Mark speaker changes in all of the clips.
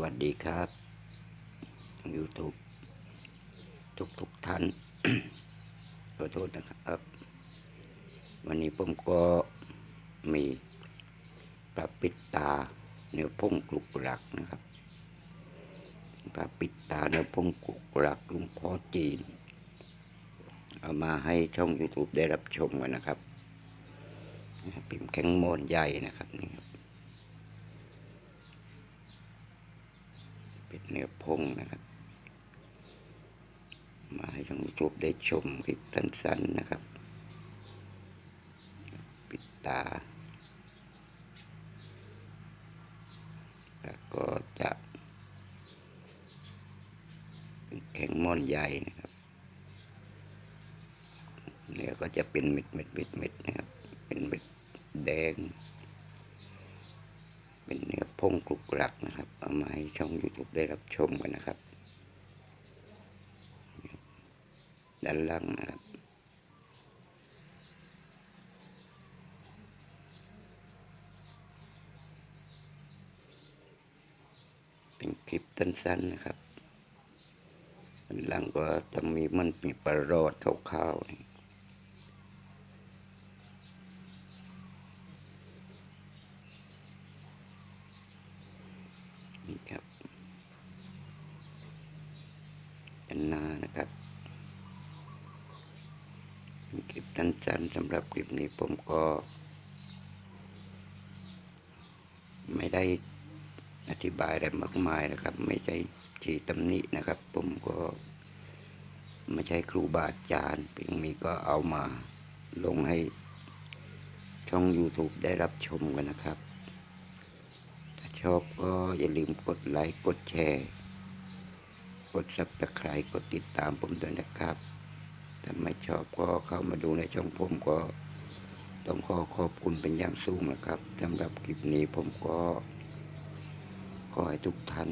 Speaker 1: วัสดีครับ YouTube ทุกทุกท่าน ขอโทษนะครับ วันนี้ผมก็มีปลาปิดตาเนื้อพุ่งกลุกหลักนะครับปลาปิดตาเนื้อพุ่งกลุกหลักลุงพ่อจีน เอามาให้ช่อง YouTube ได้รับชมกันนะครับ ปิ่มแข็งโมนใหญ่นะครับนี่ครับ เป็นเนื้อพงนะครับ มาให้ช่องยูทูบได้ชมคลิปสั้นๆนะครับ ปิดตา แล้วก็จะเป็นแข็งม่อนใหญ่นะครับเนื้อก็จะเป็นเม็ดเม็ดเม็ดเม็ดนะครับ เป็นเม็ดแดง พงกรุกกรักนะครับ เอามาให้ช่อง YouTube ได้รับชมกันนะครับ ด้านล่างนะครับเป็นคลิปสั้นๆนะครับด้านล่างก็จะมีมันมีประโรดขาวๆนี่ นี่ครับด้านหน้านะครับคลิปสั้นๆสำหรับคลิปนี้ผมก็ ไม่ได้อธิบายอะไรมากมายนะครับ ไม่ใช่ชี้ตำหนินะครับ ผมก็ไม่ใช่ครูบาอาจารย์เพียงมีก็เอามาลงให้ช่อง YouTube ได้รับชมกันนะครับ ชอบก็อย่าลืมกดไลค์กดแชร์ กดซับสไครต์กดติดตามผมด้วยนะครับ ถ้าไม่ชอบก็เข้ามาดูในช่องผมก็ต้องขอขอบคุณเป็นอย่างสูงนะครับสำหรับคลิปนี้ผมก็ขอให้ทุกท่าน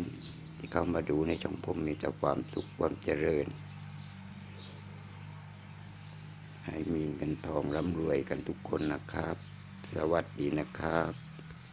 Speaker 1: ที่เข้ามาดูในช่องผมมีแต่ความสุขความเจริญ ให้มีเงินทองร่ำรวยกันทุกคนนะครับ สวัสดีนะครับ